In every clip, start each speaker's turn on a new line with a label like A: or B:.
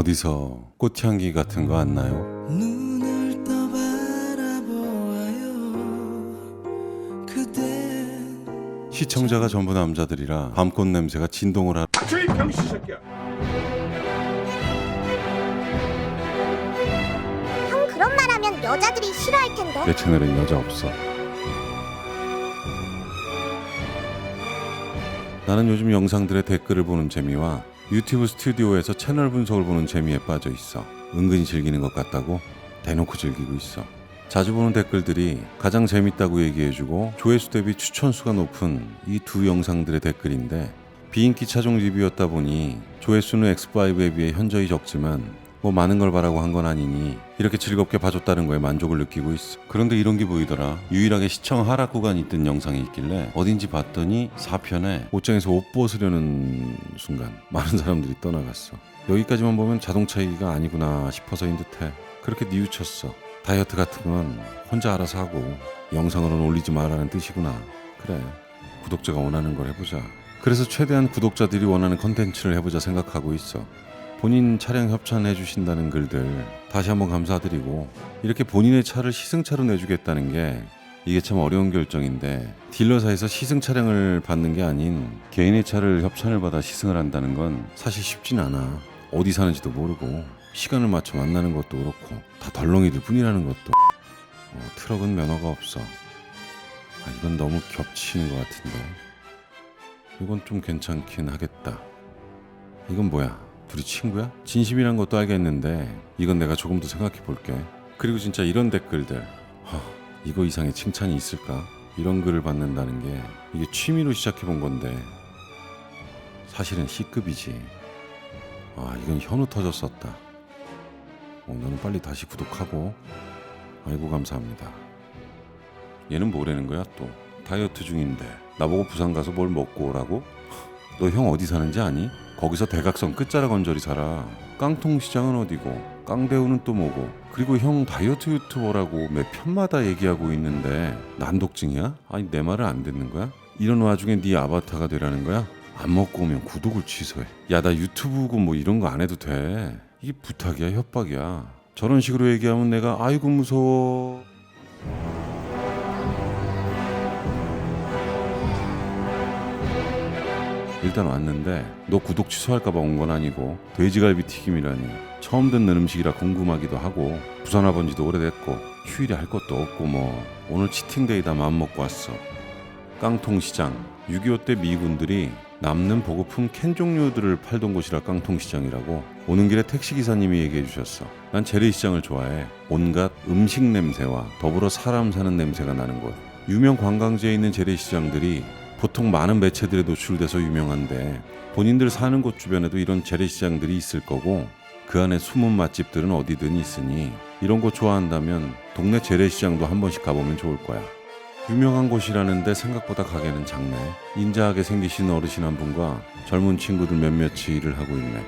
A: 어디서 꽃향기 같은 거 안 나요?
B: 눈을 떠 바라보아요 그대
A: 시청자가 전부 남자들이라 밤꽃 냄새가 진동을 하...
C: 저이 병신 새끼야.
D: 형 그런 말 하면 여자들이 싫어할 텐데.
A: 내 채널엔 여자 없어 나는 요즘 영상들의 댓글을 보는 재미와 유튜브 스튜디오에서 채널 분석을 보는 재미에 빠져 있어. 은근히 즐기는 것 같다고 대놓고 즐기고 있어. 자주 보는 댓글들이 가장 재밌다고 얘기해주고 조회수 대비 추천수가 높은 이 두 영상들의 댓글인데 비인기 차종 리뷰였다 보니 조회수는 X5에 비해 현저히 적지만 뭐 많은 걸 바라고 한 건 아니니 이렇게 즐겁게 봐줬다는 거에 만족을 느끼고 있어. 그런데 이런 게 보이더라. 유일하게 시청 하락 구간이 있던 영상이 있길래 어딘지 봤더니 4편에 옷장에서 옷 벗으려는 순간 많은 사람들이 떠나갔어. 여기까지만 보면 자동차 얘기가 아니구나 싶어서인 듯해. 그렇게 뉘우쳤어. 다이어트 같은 건 혼자 알아서 하고 영상으로는 올리지 말라는 뜻이구나. 그래. 구독자가 원하는 걸 해보자. 그래서 최대한 구독자들이 원하는 컨텐츠를 해보자 생각하고 있어. 본인 차량 협찬해 주신다는 글들 다시 한번 감사드리고 이렇게 본인의 차를 시승차로 내주겠다는 게 이게 참 어려운 결정인데 딜러사에서 시승 차량을 받는 게 아닌 개인의 차를 협찬을 받아 시승을 한다는 건 사실 쉽진 않아. 어디 사는지도 모르고 시간을 맞춰 만나는 것도 그렇고 다 덜렁이들 뿐이라는 것도. 어, 트럭은 면허가 없어. 아, 이건 너무 겹치는 것 같은데. 이건 좀 괜찮긴 하겠다. 이건 뭐야 둘이 친구야? 진심이란 것도 알겠는데 이건 내가 조금 더 생각해 볼게. 그리고 진짜 이런 댓글들 하, 이거 이상의 칭찬이 있을까? 이런 글을 받는다는 게 이게 취미로 시작해 본 건데 사실은 C급이지. 아 이건 현우 터졌었다. 어, 너는 빨리 다시 구독하고 아이고 감사합니다. 얘는 뭐라는 거야 또 다이어트 중인데 나보고 부산 가서 뭘 먹고 오라고? 너 형 어디 사는지 아니? 거기서 대각선 끝자락 언저리 살아. 깡통 시장은 어디고 깡배우는 또 뭐고 그리고 형 다이어트 유튜버라고 매 편마다 얘기하고 있는데 난독증이야? 아니 내 말을 안 듣는 거야? 이런 와중에 네 아바타가 되라는 거야? 안 먹고 오면 구독을 취소해. 야 나 유튜브고 뭐 이런 거 안 해도 돼. 이게 부탁이야 협박이야. 저런 식으로 얘기하면 내가 아이고 무서워. 일단 왔는데 너 구독 취소할까봐 온 건 아니고 돼지갈비 튀김이라니. 처음 듣는 음식이라 궁금하기도 하고 부산 와본 지도 오래됐고 휴일에 할 것도 없고 뭐. 오늘 치팅데이다 마음 먹고 왔어. 깡통시장. 6.25 때 미군들이 남는 보급품 캔 종류들을 팔던 곳이라 깡통시장이라고 오는 길에 택시기사님이 얘기해 주셨어. 난 재래시장을 좋아해. 온갖 음식 냄새와 더불어 사람 사는 냄새가 나는 곳. 유명 관광지에 있는 재래시장들이 보통 많은 매체들에 노출돼서 유명한데 본인들 사는 곳 주변에도 이런 재래시장들이 있을 거고 그 안에 숨은 맛집들은 어디든 있으니 이런 곳 좋아한다면 동네 재래시장도 한 번씩 가보면 좋을 거야. 유명한 곳이라는데 생각보다 가게는 작네. 인자하게 생기신 어르신 한 분과 젊은 친구들 몇몇이 일을 하고 있네.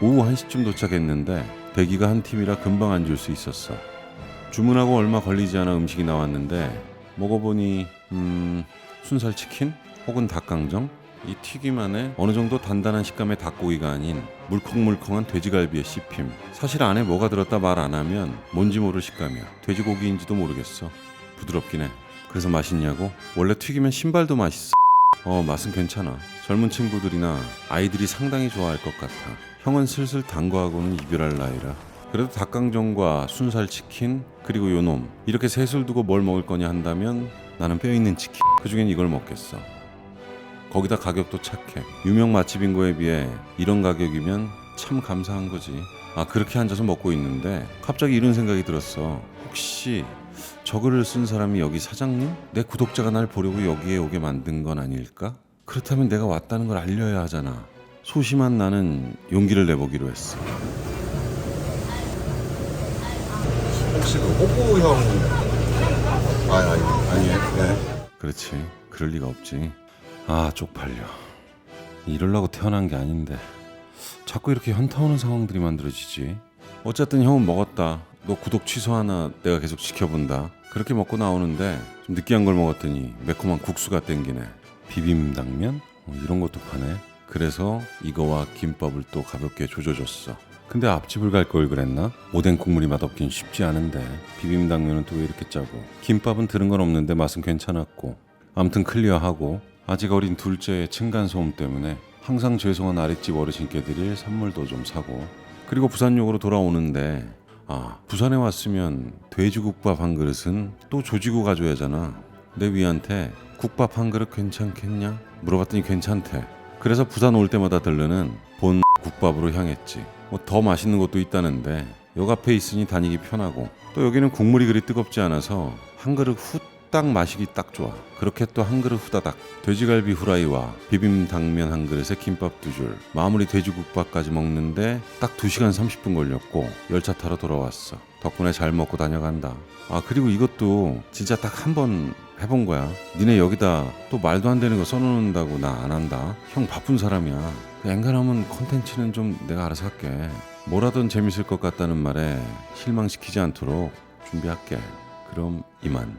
A: 오후 1시쯤 도착했는데 대기가 한 팀이라 금방 앉을 수 있었어. 주문하고 얼마 걸리지 않아 음식이 나왔는데 먹어보니 음 순살 치킨 혹은 닭강정 이 튀김 안에 어느 정도 단단한 식감의 닭고기가 아닌 물컹물컹한 돼지갈비의 씹힘. 사실 안에 뭐가 들었다 말 안 하면 뭔지 모를 식감이야. 돼지고기인지도 모르겠어. 부드럽긴 해. 그래서 맛있냐고? 원래 튀기면 신발도 맛있어. 어 맛은 괜찮아. 젊은 친구들이나 아이들이 상당히 좋아할 것 같아. 형은 슬슬 단 거하고는 이별할 나이라. 그래도 닭강정과 순살 치킨 그리고 요놈. 이렇게 셋을 두고 뭘 먹을 거냐 한다면 나는 뼈 있는 치킨 그중엔 이걸 먹겠어 거기다 가격도 착해 유명 맛집인 거에 비해 이런 가격이면 참 감사한 거지 아 그렇게 앉아서 먹고 있는데 갑자기 이런 생각이 들었어 혹시 저 글을 쓴 사람이 여기 사장님? 내 구독자가 날 보려고 여기에 오게 만든 건 아닐까? 그렇다면 내가 왔다는 걸 알려야 하잖아 소심한 나는 용기를 내보기로 했어
C: 혹시 그 호구 형? 아 아니 아니에요. 네.
A: 그렇지. 그럴 리가 없지. 아, 쪽팔려. 이럴라고 태어난 게 아닌데. 자꾸 이렇게 현타 오는 상황들이 만들어지지. 어쨌든 형은 먹었다. 너 구독 취소하나 내가 계속 지켜본다. 그렇게 먹고 나오는데 좀 느끼한 걸 먹었더니 매콤한 국수가 땡기네. 비빔당면? 어, 이런 것도 파네. 그래서 이거와 김밥을 또 가볍게 조져줬어. 근데 앞집을 갈 걸 그랬나? 오뎅 국물이 맛없긴 쉽지 않은데. 비빔당면은 또 왜 이렇게 짜고. 김밥은 들은 건 없는데 맛은 괜찮았고. 암튼 클리어하고. 아직 어린 둘째의 층간소음 때문에 항상 죄송한 아랫집 어르신께 드릴 선물도 좀 사고. 그리고 부산역으로 돌아오는데. 아 부산에 왔으면 돼지국밥 한 그릇은 또 조지고 가줘야 하잖아. 내 위한테 국밥 한 그릇 괜찮겠냐? 물어봤더니 괜찮대. 그래서 부산 올 때마다 들르는 본 국밥으로 향했지 뭐 더 맛있는 것도 있다는데 역 앞에 있으니 다니기 편하고 또 여기는 국물이 그리 뜨겁지 않아서 한 그릇 후딱 마시기 딱 좋아. 그렇게 또 한 그릇 후다닥 돼지갈비 후라이와 비빔 당면 한 그릇에 김밥 두 줄 마무리 돼지국밥까지 먹는데 딱 2시간 30분 걸렸고 열차 타러 돌아왔어. 덕분에 잘 먹고 다녀간다. 아 그리고 이것도 진짜 딱 한 번 해본 거야. 니네 여기다 또 말도 안 되는 거 써놓는다고 나 안 한다? 형 바쁜 사람이야 앵간하면 컨텐츠는 좀 내가 알아서 할게. 뭐라든 재밌을 것 같다는 말에 실망시키지 않도록 준비할게. 그럼 이만